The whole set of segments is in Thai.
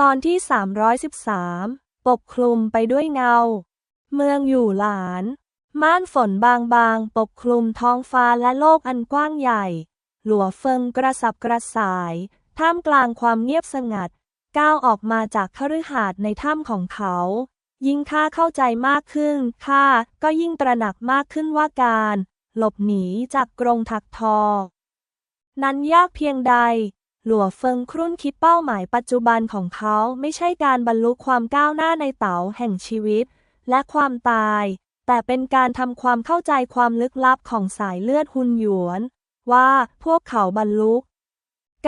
ตอนที่ 313 ปกคลุมไปด้วยเงา เมืองอยู่หลาน ม่านฝนบางๆ ปกคลุมท้องฟ้าและโลกอันกว้างใหญ่ หลัวเฟิงกระสับกระส่าย ท่ามกลางความเงียบสงัด ก้าวออกมาจากคฤหาสน์ในถ้ำของเขา ยิ่งข้าเข้าใจมากขึ้นข้าก็ยิ่งตระหนักมากขึ้นว่าการ หลบหนีจากกรงถักทอ นั้นยากเพียงใด หลัวเฟิงครุ่นคิดเป้าหมายปัจจุบันของเขาไม่ใช่การบรรลุความก้าวหน้าในเต๋าแห่งชีวิต และความตาย แต่เป็นการทำความเข้าใจความลึกลับของสายเลือดหุนหยวน ว่าพวกเขาบรรลุ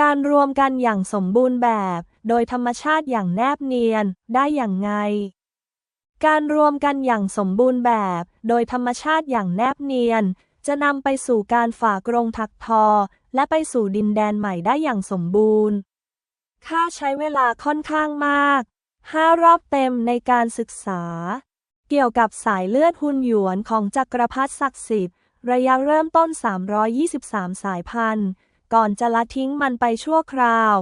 การรวมกันอย่างสมบูรณ์แบบ โดยธรรมชาติอย่างแนบเนียนได้อย่างไง การรวมกันอย่างสมบูรณ์แบบ โดยธรรมชาติอย่างแนบเนียน จะนำไปสู่การฝ่ากรงถักทอ และไปสู่ดินแดนใหม่ได้อย่างสมบูรณ์ข้าใช้เวลาค่อนข้างมาก ห้ารอบเต็มในการศึกษา เกี่ยวกับสายเลือดหุนหยวนของจักรพรรดิศักดิ์สิทธิ์ ระยะเริ่มต้น 323 สายพันธุ์ ก่อนจะละทิ้งมันไปชั่วคราว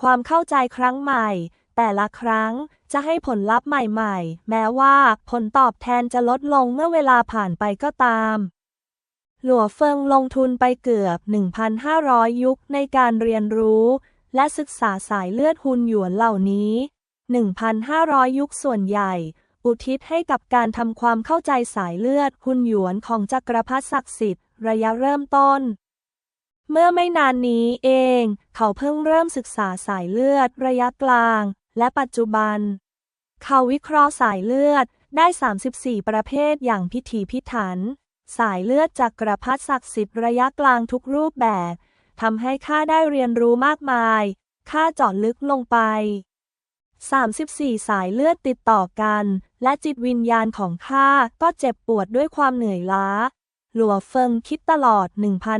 ความเข้าใจครั้งใหม่ แต่ละครั้งจะให้ผลลัพธ์ใหม่ ๆ แม้ว่าผลตอบแทนจะลดลงเมื่อเวลาผ่านไปก็ตาม หลัวเฟิงลงทุนไปเกือบ 1,500 ยุคในการเรียนรู้ และศึกษาสายเลือดหุนหยวนเหล่านี้ 1,500 ยุคส่วนใหญ่ อุทิศให้กับการทำความเข้าใจสายเลือดหุนหยวนของจักรพรรดิศักดิ์สิทธิ์ระยะเริ่มต้น เมื่อไม่นานนี้เอง เขาเพิ่งเริ่มศึกษาสายเลือดระยะกลาง และปัจจุบัน เขาวิเคราะห์สายเลือดได้ 34 ประเภทอย่างพิถีพิถัน สายเลือดจากกระพัดศักดิ์สิทธิ์ระยะกลางทุกรูปแบบทำให้ข้าได้เรียนรู้มากมาย ข้าเจาะลึกลงไป 34 สายเลือดติดต่อกัน และจิตวิญญาณของข้าก็เจ็บปวดด้วยความเหนื่อยล้า หลัวเฟิงคิดตลอด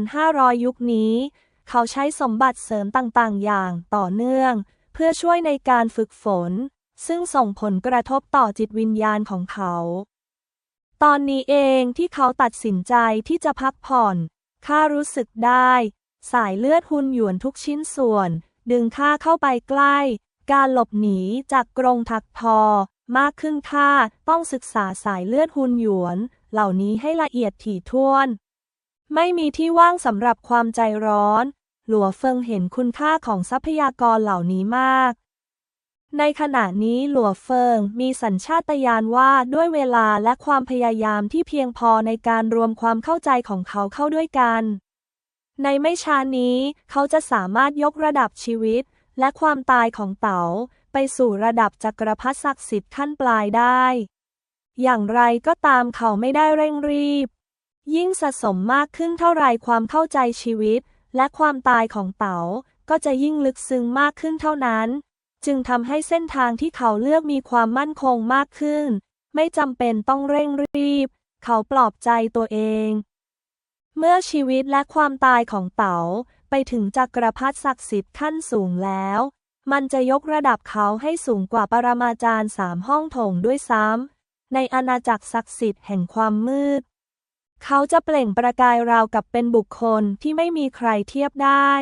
1,500 ยุคนี้ เขาใช้สมบัติเสริมต่างๆ อย่างต่อเนื่อง เพื่อช่วยในการฝึกฝน ซึ่งส่งผลกระทบต่อจิตวิญญาณของเขา ตอนนี้เองที่เขาตัดสินใจที่จะพักผ่อนข้ารู้สึกได้ สายเลือดหุนหยวนทุกชิ้นส่วน ดึงข้าเข้าไปใกล้ การหลบหนีจากกรงถักทอ มากขึ้นข้าต้องศึกษาสายเลือดหุนหยวน เหล่านี้ให้ละเอียดถี่ถ้วน ไม่มีที่ว่างสำหรับความใจร้อน หลัวเฟิงเห็นคุณค่าของทรัพยากรเหล่านี้มาก ในขณะนี้หลัวเฟิงมีสัญชาตญาณว่าด้วยเวลาและความพยายามที่เพียงพอในการรวมความเข้าใจของเขาเข้าด้วยกัน ในไม่ช้านี้ เขาจะสามารถยกระดับชีวิต และความตายของเต๋าไปสู่ระดับจักรพรรดิศักดิ์สิทธิ์ขั้นปลายได้ อย่างไรก็ตามเขาไม่ได้เร่งรีบ ยิ่งสะสมมากขึ้นเท่าไรความเข้าใจชีวิต และความตายของเต๋าก็จะยิ่งลึกซึ้งมากขึ้นเท่านั้น จึงทำให้เส้นทางที่เขาเลือกมีความมั่นคงมากขึ้น ไม่จำเป็นต้องเร่งรีบ เขาปลอบใจตัวเอง เมื่อชีวิตและความตายของเต๋าไปถึงจักรพรรดิศักดิ์สิทธิ์ขั้นสูงแล้ว มันจะยกระดับเขาให้สูงกว่าปรมาจารย์สามห้องโถงด้วยซ้ำในอาณาจักรศักดิ์สิทธิ์แห่งความมืด เขาจะเปล่งประกายราวกับเป็นบุคคลที่ไม่มีใครเทียบได้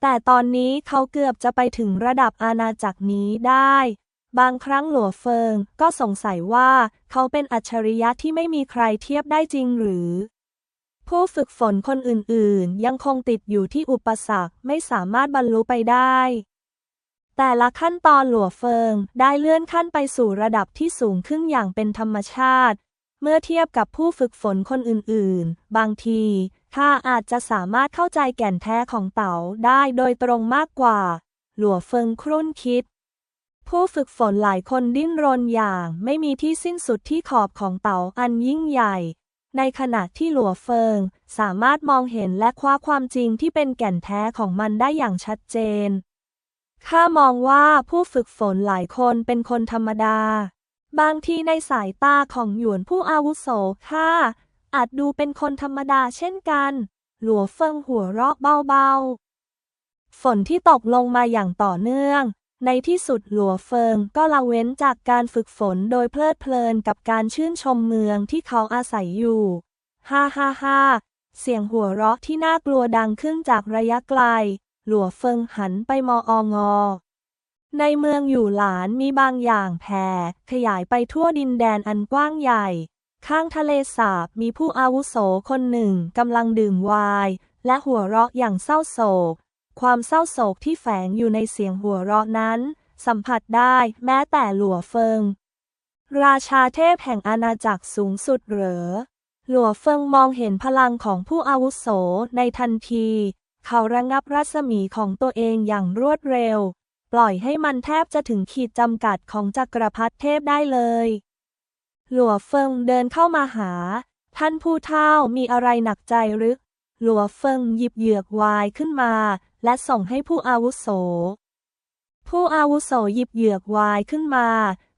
แต่ตอนนี้เขาเกือบจะไปถึงระดับอาณาจักรนี้ได้ บางครั้งหลัวเฟิงก็สงสัยว่าเขาเป็นอัจฉริยะที่ไม่มีใครเทียบได้จริงหรือ ผู้ฝึกฝนคนอื่นๆ ยังคงติดอยู่ที่อุปสรรคไม่สามารถบรรลุไปได้ แต่ละขั้นตอนหลัวเฟิงได้เลื่อนขั้นไปสู่ระดับที่สูงขึ้นอย่างเป็นธรรมชาติ เมื่อเทียบกับผู้ฝึกฝนคนอื่นๆ บางที ข้าอาจจะสามารถเข้าใจแก่นแท้ของเต๋าได้โดยตรงมากกว่า หลัวเฟิงครุ่นคิด ผู้ฝึกฝนหลายคนดิ้นรนอย่างไม่มีที่สิ้นสุดที่ขอบของเต๋าอันยิ่งใหญ่ ในขณะที่หลัวเฟิงสามารถมองเห็นและคว้าความจริงที่เป็นแก่นแท้ของมันได้อย่างชัดเจน ข้ามองว่าผู้ฝึกฝนหลายคนเป็นคนธรรมดา บางทีในสายตาของหยวนผู้อาวุโสข้า อาจดูเป็นคนธรรมดาเช่นกัน หลัวเฟิงหัวเราะเบาๆ ฝนที่ตกลงมาอย่างต่อเนื่อง ในที่สุดหลัวเฟิงก็ละเว้นจากการฝึกฝนโดยเพลิดเพลินกับการชื่นชมเมืองที่เขาอาศัยอยู่ ฮ่าฮ่าฮ่าเสียงหัวเราะที่น่ากลัวดังขึ้นจากระยะไกล หลัวเฟิงหันไปมอองอ ในเมืองอยู่หลานมีบางอย่างแผ่ขยายไปทั่วดินแดนอันกว้างใหญ่ ข้างทะเลสาบมีผู้อาวุโสคนหนึ่งกำลังดื่มไวน์และหัวเราะอย่างเศร้าโศก ความเศร้าโศกที่แฝงอยู่ในเสียงหัวเราะนั้น สัมผัสได้แม้แต่หลัวเฟิง ราชาเทพแห่งอาณาจักรสูงสุดเหรอ หลัวเฟิงมองเห็นพลังของผู้อาวุโสในทันที เขาระงับรัศมีของตัวเองอย่างรวดเร็ว ปล่อยให้มันแทบจะถึงขีดจำกัดของจักรพรรดิเทพได้เลย หลัวเฟิงเดินเข้ามาหา ท่านผู้เฒ่ามีอะไรหนักใจหรือ หลัวเฟิงหยิบเหยือกวายขึ้นมา และส่งให้ผู้อาวุโส ผู้อาวุโสหยิบเหยือกวายขึ้นมา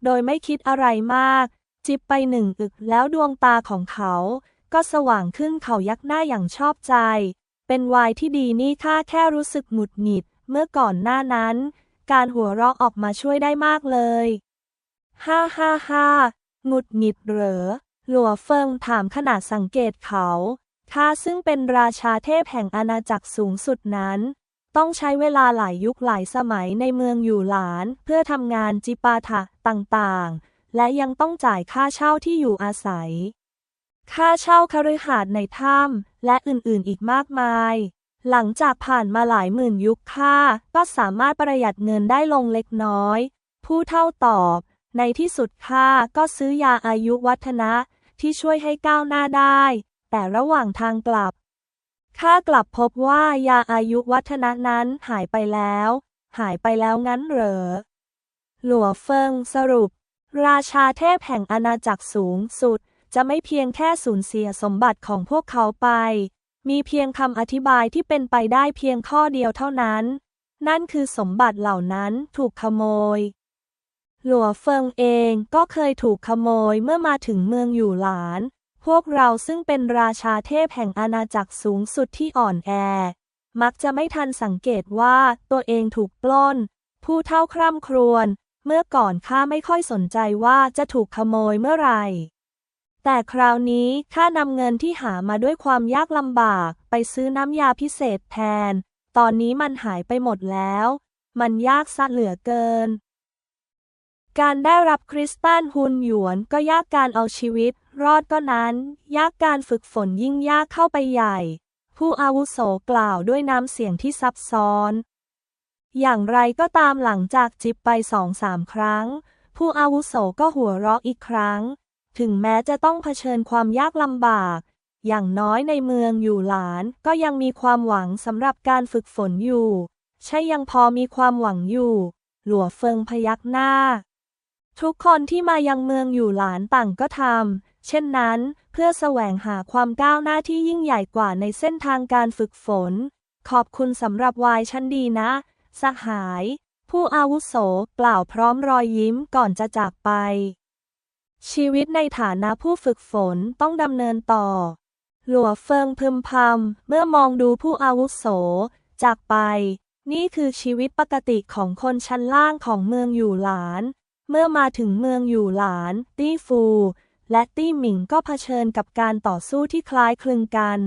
โดยไม่คิดอะไรมาก จิบไปหนึ่งอึกแล้วดวงตาของเขา ก็สว่างขึ้นเขายักหน้าอย่างชอบใจ เป็นวายที่ดีนี่ข้าแค่รู้สึกหงุดหงิด เมื่อก่อนหน้านั้น การหัวเราะออกมาช่วยได้มากเลย ฮ่าฮ่าฮ่า หงุดหงิดเหรอ หลัวเฟิงถามขณะสังเกตเขาข้าซึ่งเป็นราชาเทพแห่งอาณาจักรสูงสุดนั้น ต้องใช้เวลาหลายยุคหลายสมัยในเมืองอยู่หลาน เพื่อทำงานจิปาถะต่างๆ และยังต้องจ่ายค่าเช่าที่อยู่อาศัย ค่าเช่าคฤหาสน์ในถ้ำและอื่นๆอีกมากมาย หลังจากผ่านมาหลายหมื่นยุคค่าก็สามารถประหยัดเงินได้ลงเล็กน้อย ผู้เท่าตอบ ในที่สุดข้าก็ซื้อยาอายุวัฒนะที่ช่วยให้ก้าวหน้าได้ แต่ระหว่างทางกลับข้ากลับพบว่ายาอายุวัฒนะนั้นหายไปแล้ว หายไปแล้วงั้นเหรอ หลัวเฟิงสรุป ราชาเทพแห่งอาณาจักรสูงสุด จะไม่เพียงแค่สูญเสียสมบัติของพวกเขาไป มีเพียงคำอธิบายที่เป็นไปได้เพียงข้อเดียวเท่านั้น นั่นคือสมบัติเหล่านั้นถูกขโมย หลัวเฟิงเองก็เคยถูกขโมยเมื่อมาถึงเมืองอยู่หลาน พวกเราซึ่งเป็นราชาเทพแห่งอาณาจักรสูงสุดที่อ่อนแอ มักจะไม่ทันสังเกตว่าตัวเองถูกปล้น ผู้เท่าคร่ำครวญเมื่อก่อนข้าไม่ค่อยสนใจว่าจะถูกขโมยเมื่อไหร่แต่คราวนี้ข้านำเงินที่หามาด้วยความยากลำบากไปซื้อน้ำยาพิเศษแทน ตอนนี้มันหายไปหมดแล้ว มันยากซะเหลือเกิน การได้รับคริสตัลฮุนหยวนก็ยากการเอาชีวิต รอดก็นั้น ยากการฝึกฝนยิ่งยากเข้าไปใหญ่ ผู้อาวุโสกล่าวด้วยน้ำเสียงที่ซับซ้อน อย่างไรก็ตามหลังจากจิบไปสองสามครั้ง ผู้อาวุโสก็หัวเราะอีกครั้ง ถึงแม้จะต้องเผชิญความยากลำบาก อย่างน้อยในเมืองอยู่หลานก็ยังมีความหวังสำหรับการฝึกฝนอยู่ ใช่ยังพอมีความหวังอยู่ หลัวเฟิงพยักหน้า ทุกคนที่มายังเมืองอยู่หลานต่างก็ทำ เช่นนั้น เพื่อแสวงหาความก้าวหน้าที่ยิ่งใหญ่กว่าในเส้นทางการฝึกฝน ขอบคุณสำหรับวายชั้นดีนะ สหาย ผู้อาวุโสกล่าวพร้อมรอยยิ้มก่อนจะจากไป ชีวิตในฐานะผู้ฝึกฝนต้องดำเนินต่อ หลัวเฟิงพึมพำเมื่อมองดูผู้อาวุโส จากไป นี่คือชีวิตปกติของคนชั้นล่างของเมืองอยู่หลาน เมื่อมาถึงเมืองอยู่หลาน ตี้ฟู และตี้หมิงก็เผชิญกับการต่อสู้ที่คล้ายคลึงกัน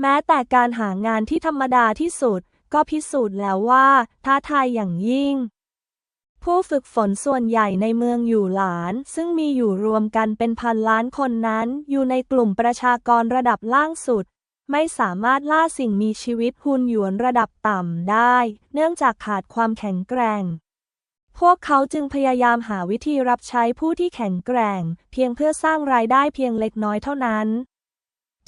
แม้แต่การหางานที่ธรรมดาที่สุด ก็พิสูจน์แล้วว่า ท้าทายอย่างยิ่ง ผู้ฝึกฝนส่วนใหญ่ในเมืองอยู่หลาน ซึ่งมีอยู่รวมกันเป็นพันล้านคนนั้น อยู่ในกลุ่มประชากรระดับล่างสุด ไม่สามารถล่าสิ่งมีชีวิตหุนหยวนระดับต่ำได้ เนื่องจากขาดความแข็งแกร่ง พวกเขาจึงพยายามหาวิธีรับใช้ผู้ที่แข็งแกร่ง เพียงเพื่อสร้างรายได้เพียงเล็กน้อยเท่านั้น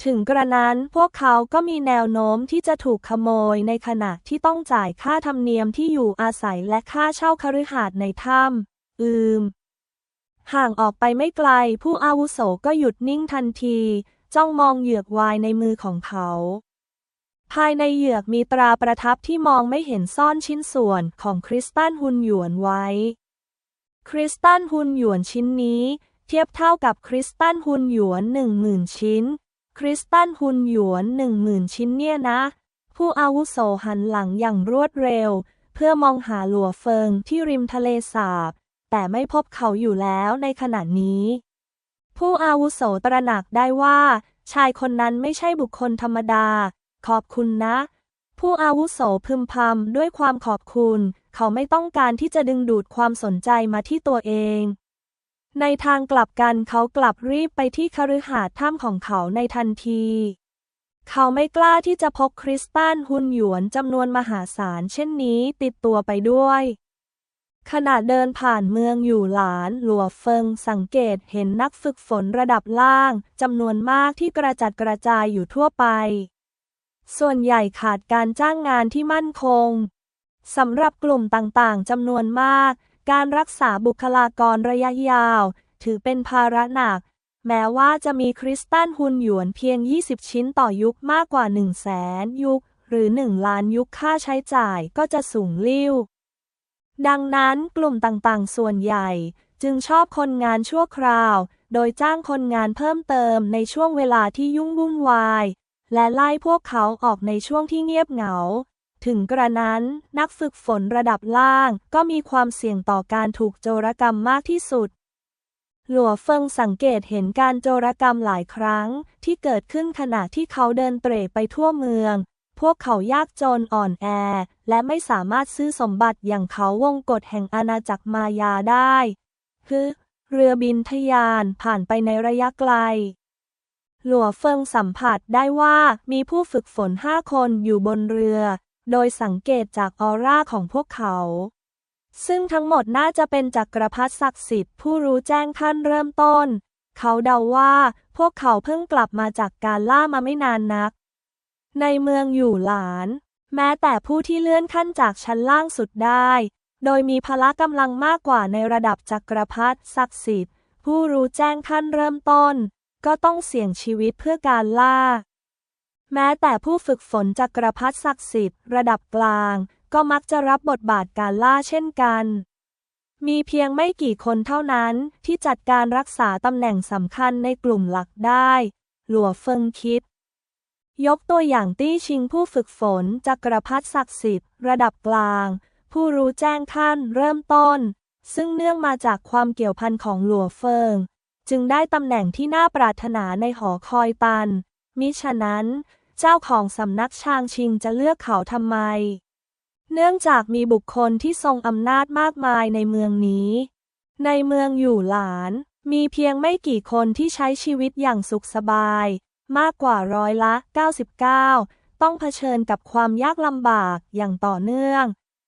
ถึงกระนั้นพวกเขาก็มีแนวโน้มที่จะถูกขโมยในขณะที่ต้องจ่ายค่าธรรมเนียมที่อยู่อาศัยและค่าเช่าคฤหาสน์ในถ้ำอืม ห่างออกไปไม่ไกล ผู้อาวุโสก็หยุดนิ่งทันที จ้องมองเหยือกวายในมือของเขา ภายในเหยือกมีตราประทับที่มองไม่เห็นซ่อนชิ้นส่วนของคริสตัลฮุนหยวนไว้ คริสตัลฮุนหยวนชิ้นนี้ เทียบเท่ากับคริสตัลฮุนหยวนหนึ่งหมื่นชิ้น คริสตัลฮุนหยวนหนึ่งหมื่นชิ้นเนี่ยนะ ผู้อาวุโสหันหลังอย่างรวดเร็ว เพื่อมองหาหลัวเฟิงที่ริมทะเลสาบ แต่ไม่พบเขาอยู่แล้วในขณะนี้ ผู้อาวุโสตระหนักได้ว่า ชายคนนั้นไม่ใช่บุคคลธรรมดา ขอบคุณนะ ผู้อาวุโสพึมพำด้วยความขอบคุณ เขาไม่ต้องการที่จะดึงดูดความสนใจมาที่ตัวเอง ในทางกลับกันเขากลับรีบไปที่คฤหาสน์ถ้ำของเขาในทันที เขาไม่กล้าที่จะพกคริสตัลหุนหยวนจำนวนมหาศาลเช่นนี้ติดตัวไปด้วยขณะเดินผ่านเมืองอยู่หลาน หลัวเฟิงสังเกตเห็นนักฝึกฝนระดับล่างจำนวนมากที่กระจัดกระจายอยู่ทั่วไป ส่วนใหญ่ขาดการจ้างงานที่มั่นคง สำหรับกลุ่มต่างๆจำนวนมาก การรักษาบุคลากรระยะยาว ถือเป็นภาระหนัก แม้ว่าจะมีคริสตัลฮุนหยวนเพียง 20 ชิ้นต่อยุคมากกว่า 1 0 0 0 0แสนยุค หรือ 1 ล้านยุคค่าใช้จ่ายก็จะสูงลิ่ว ดังนั้นกลุ่มต่างๆ ส่วนใหญ่ จึงชอบคนงานชั่วคราว โดยจ้างคนงานเพิ่มเติมในช่วงเวลาที่ยุ่งวุ่นวาย และไล่พวกเขาออกในช่วงที่เงียบเหงา ถึงกระนั้นนักฝึกฝนระดับล่างก็มีความเสี่ยงต่อการถูกโจรกรรมมากที่สุด หลัวเฟิงสังเกตเห็นการโจรกรรมหลายครั้งที่เกิดขึ้นขณะที่เขาเดินเตร่ไปทั่วเมือง พวกเขายากจนอ่อนแอ และไม่สามารถซื้อสมบัติอย่างเขาวงกฏแห่งอาณาจักรมายาได้ คือ เรือบินทะยานผ่านไปในระยะไกล หลัวเฟิงสัมผัสได้ว่ามีผู้ฝึกฝนห้าคนอยู่บนเรือ โดยสังเกตจากออร่าของพวกเขา ซึ่งทั้งหมดน่าจะเป็นจักรพรรดิศักดิ์สิทธิ์ผู้รู้แจ้งขั้นเริ่มต้น เขาเดาว่าพวกเขาเพิ่งกลับมาจากการล่ามาไม่นานนัก ในเมืองอยู่หลาน แม้แต่ผู้ที่เลื่อนขั้นจากชั้นล่างสุดได้ โดยมีพละกำลังมากกว่าในระดับจักรพรรดิศักดิ์สิทธิ์ผู้รู้แจ้งขั้นเริ่มต้น ก็ต้องเสี่ยงชีวิตเพื่อการล่า แม้แต่ผู้ฝึกฝนจักรพรรดิศักดิ์สิทธิ์ระดับกลาง ก็มักจะรับบทบาทการล่าเช่นกัน มีเพียงไม่กี่คนเท่านั้นที่จัดการรักษาตำแหน่งสำคัญในกลุ่มหลักได้ หลัวเฟิงคิด ยกตัวอย่างตี้ชิงผู้ฝึกฝนจักรพรรดิศักดิ์สิทธิ์ระดับกลาง ผู้รู้แจ้งขั้นเริ่มต้นซึ่งเนื่องมาจากความเกี่ยวพันของหลัวเฟิง จึงได้ตำแหน่งที่น่าปรารถนาในหอคอยตัน มิฉะนั้น เจ้าของสำนักชางชิงจะเลือกเขาทำไม เนื่องจากมีบุคคลที่ทรงอำนาจมากมายในเมืองนี้ ในเมืองอยู่หลาน มีเพียงไม่กี่คนที่ใช้ชีวิตอย่างสุขสบาย มากกว่าร้อยละ 99 ต้องเผชิญกับความยากลำบากอย่างต่อเนื่อง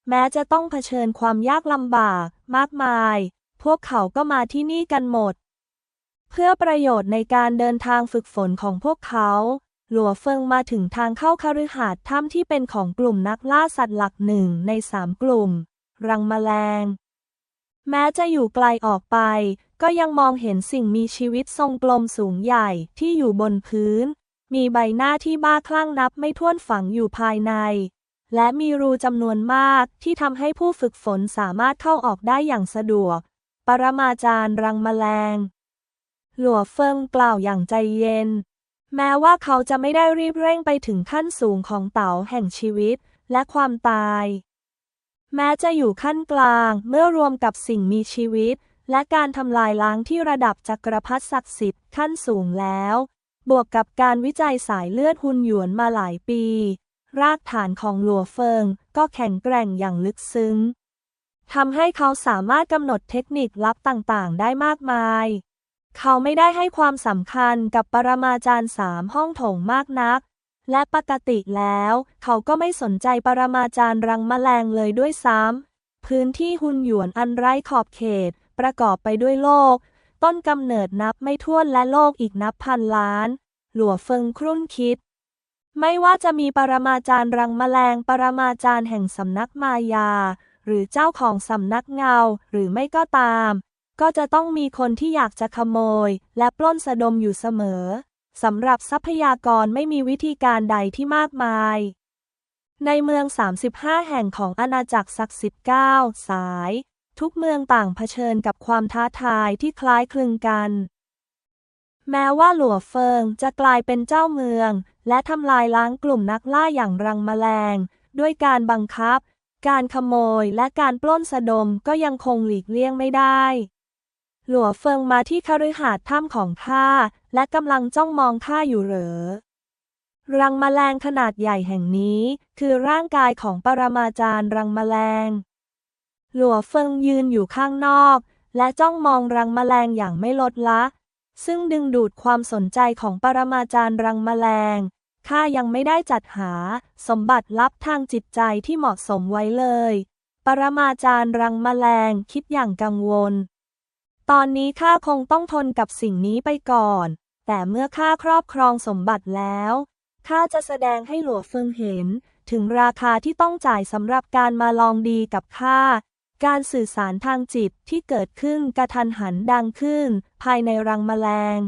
แม้จะต้องเผชิญความยากลำบากมากมาย พวกเขาก็มาที่นี่กันหมด เพื่อประโยชน์ในการเดินทางฝึกฝนของพวกเขา หลัวเฟิงมาถึงทางเข้าคฤหาสน์ถ้ำที่เป็นของกลุ่มนักล่าสัตว์หลักหนึ่งในสามกลุ่ม รังแมลง แม้จะอยู่ไกลออกไป ก็ยังมองเห็นสิ่งมีชีวิตทรงกลมสูงใหญ่ที่อยู่บนพื้น มีใบหน้าที่บ้าคลั่งนับไม่ถ้วนฝังอยู่ภายใน และมีรูจำนวนมากที่ทำให้ผู้ฝึกฝนสามารถเข้าออกได้อย่างสะดวก ปรมาจารย์รังแมลง หลัวเฟิงกล่าวอย่างใจเย็น แม้ว่าเขาจะไม่ได้รีบเร่งไปถึงขั้นสูงของเต๋าแห่งชีวิตและความตาย แม้จะอยู่ขั้นกลางเมื่อรวมกับสิ่งมีชีวิต และการทำลายล้างที่ระดับจักรพรรดิศักดิ์สิทธิ์ขั้นสูงแล้ว บวกกับการวิจัยสายเลือดหุนหยวนมาหลายปี รากฐานของหลัวเฟิงก็แข็งแกร่งอย่างลึกซึ้งทำให้เขาสามารถกำหนดเทคนิคลับต่างๆ ได้มากมาย เขาไม่ได้ให้ความสำคัญกับปรมาจารย์สามห้องโถงมากนัก และปกติแล้ว เขาก็ไม่สนใจปรมาจารย์รังแมลงเลยด้วยซ้ำพื้นที่หุนหยวนอันไร้ขอบเขต ประกอบไปด้วยโลก ต้นกำเนิดนับไม่ถ้วนและโลกอีกนับพันล้าน หลัวเฟิงครุ่นคิด ไม่ว่าจะมีปรมาจารย์รังแมลง ปรมาจารย์แห่งสำนักมายา หรือเจ้าของสำนักเงาหรือไม่ก็ตาม ก็จะต้องมีคนที่อยากจะขโมย และปล้นสะดมอยู่เสมอ สำหรับทรัพยากรไม่มีวิธีการใดที่มากมาย ในเมือง 35 แห่งของอาณาจักรศักดิ์สิทธิ์9สาย ทุกเมืองต่างเผชิญกับความท้าทายที่คล้ายคลึงกัน แม้ว่าหลัวเฟิงจะกลายเป็นเจ้าเมือง และทำลายล้างกลุ่มนักล่าอย่างรังแมลง ด้วยการบังคับ การขโมยและการปล้นสะดมก็ยังคงหลีกเลี่ยงไม่ได้ หลัวเฟิงมาที่คฤหาสน์ถ้ำของข้าและกำลังจ้องมองข้าอยู่เหรอ รังแมลงขนาดใหญ่แห่งนี้ คือร่างกายของปรมาจารย์รังแมลง หลัวเฟิงยืนอยู่ข้างนอก และจ้องมองรังแมลงอย่างไม่ลดละ ซึ่งดึงดูดความสนใจของปรมาจารย์รังแมลงข้ายังไม่ได้จัดหาสมบัติลับทางจิตใจที่เหมาะสมไว้เลย ปรมาจารย์รังแมลงคิดอย่างกังวล ตอนนี้ข้าคงต้องทนกับสิ่งนี้ไปก่อน แต่เมื่อข้าครอบครองสมบัติแล้วข้าจะแสดงให้หลัวเฟิงเห็น ถึงราคาที่ต้องจ่ายสำหรับการมาลองดีกับข้า การสื่อสารทางจิตที่เกิดขึ้นกระทันหันดังขึ้น ภายในรังแมลง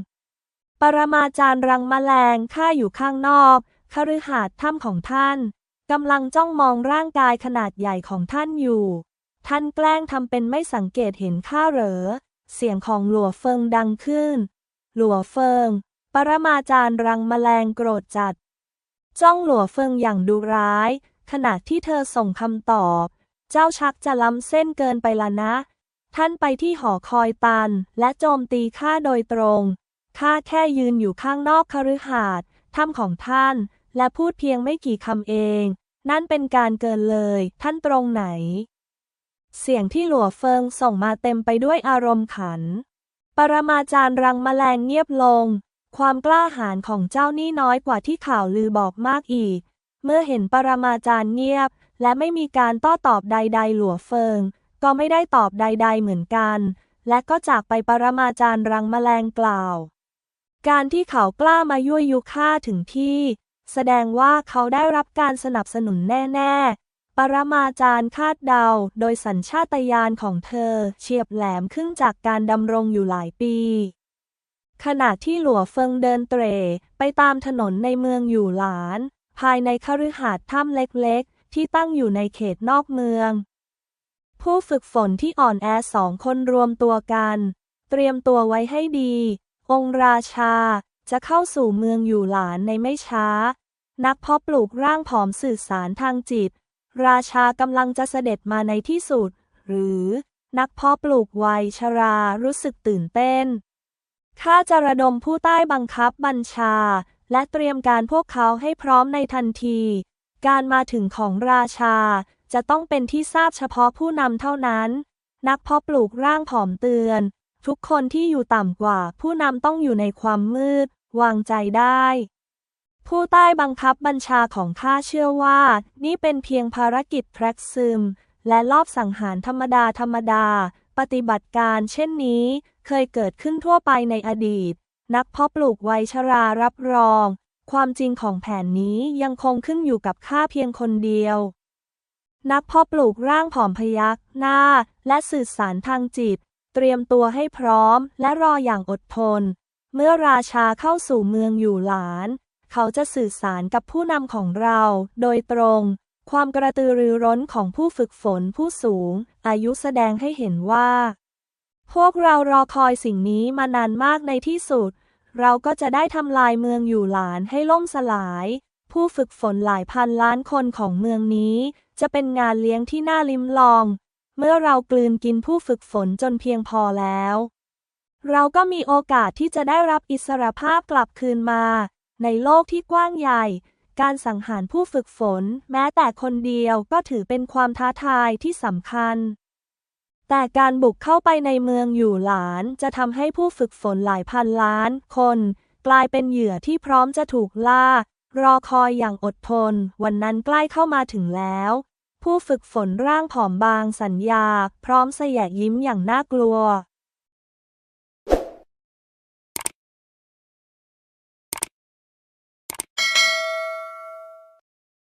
ปรมาจารย์รังแมลงข้าอยู่ข้างนอกคฤหาสน์ถ้ำของท่านกำลังจ้องมองร่างกายขนาดใหญ่ของท่านอยู่ ท่านแกล้งทำเป็นไม่สังเกตเห็นข้าเหรอ เสียงของหลัวเฟิงดังขึ้น หลัวเฟิง ปรมาจารย์รังแมลงโกรธจัด จ้องหลัวเฟิงอย่างดุร้าย ขณะที่เธอส่งคำตอบ เจ้าชักจะล้ำเส้นเกินไปละนะ ท่านไปที่หอคอยตัน และโจมตีข้าโดยตรง ข้าแค่ยืนอยู่ข้างนอกคฤหาสน์ถ้ำของท่าน และพูดเพียงไม่กี่คำเอง นั่นเป็นการเกินเลย ท่านตรงไหน เสียงที่หลัวเฟิงส่งมาเต็มไปด้วยอารมณ์ขัน ปรมาจารย์รังแมลงเงียบลง ความกล้าหาญของเจ้านี่น้อยกว่าที่ข่าวลือบอกมากอีก เมื่อเห็นปรมาจารย์เงียบ และไม่มีการโต้อตอบใด ๆ หลัวเฟิง ก็ไม่ได้ตอบใด ๆ เหมือนกัน และก็จากไปปรมาจารย์รังแมลงกล่าว การที่เขากล้ามายั่วยุข้าถึงที่ แสดงว่าเขาได้รับการสนับสนุนแน่ ๆ ปรมาจารย์คาดเดา โดยสัญชาตญาณของเธอ เฉียบแหลมขึ้นจากการดำรงอยู่หลายปี ขณะที่หลัวเฟิงเดินเตร่ไปตามถนนในเมืองอยู่หลาน ภายในคฤหาสน์ถ้ำเล็กๆ ที่ตั้งอยู่ในเขตนอกเมือง ผู้ฝึกฝนที่อ่อนแอสองคนรวมตัวกัน เตรียมตัวไว้ให้ดี องค์ราชาจะเข้าสู่เมืองอยู่หลานในไม่ช้า นักเพาะปลูกร่างผอมสื่อสารทางจิต ราชากำลังจะเสด็จมาในที่สุด หรือนักเพาะปลูกวัยชรารู้สึกตื่นเต้น ข้าจะระดมผู้ใต้บังคับบัญชา และเตรียมการพวกเขาให้พร้อมในทันที การมาถึงของราชาจะต้องเป็นที่ทราบเฉพาะผู้นำเท่านั้น นักเพาะปลูกร่างผอมเตือน ทุกคนที่อยู่ต่ำกว่าผู้นำต้องอยู่ในความมืด วางใจได้ ผู้ใต้บังคับบัญชาของข้าเชื่อว่า นี่เป็นเพียงภารกิจแพร็กซึม และลอบสังหารธรรมดาธรรมดา ปฏิบัติการเช่นนี้ เคยเกิดขึ้นทั่วไปในอดีต นักเพาะปลูกไวชรารับรอง ความจริงของแผนนี้ยังคงขึ้นอยู่กับข้าเพียงคนเดียว นักเพาะปลูกร่างผอมพยักหน้า และสื่อสารทางจิต เตรียมตัวให้พร้อม และรออย่างอดทน เมื่อราชาเข้าสู่เมืองอยู่หลาน เขาจะสื่อสารกับผู้นำของเรา โดยตรง ความกระตือรือร้นของผู้ฝึกฝนผู้สูง อายุแสดงให้เห็นว่า พวกเรารอคอยสิ่งนี้มานานมากในที่สุด เราก็จะได้ทำลายเมืองอยู่หลานให้ล่มสลาย ผู้ฝึกฝนหลายพันล้านคนของเมืองนี้ จะเป็นงานเลี้ยงที่น่าลิ้มลอง เมื่อเรากลืนกินผู้ฝึกฝนจนเพียงพอแล้วเราก็มีโอกาสที่จะได้รับอิสรภาพกลับคืนมา ในโลกที่กว้างใหญ่ การสังหารผู้ฝึกฝน แม้แต่คนเดียวก็ถือเป็นความท้าทายที่สำคัญ แต่การบุกเข้าไปในเมืองอยู่หลานจะทำให้ผู้ฝึกฝนหลายพันล้านคน กลายเป็นเหยื่อที่พร้อมจะถูกล่า รอคอยอย่างอดทน วันนั้นใกล้เข้ามาถึงแล้ว ผู้ฝึกฝนร่างผอมบางสัญญา พร้อมสยยิ้มอย่างน่ากลัว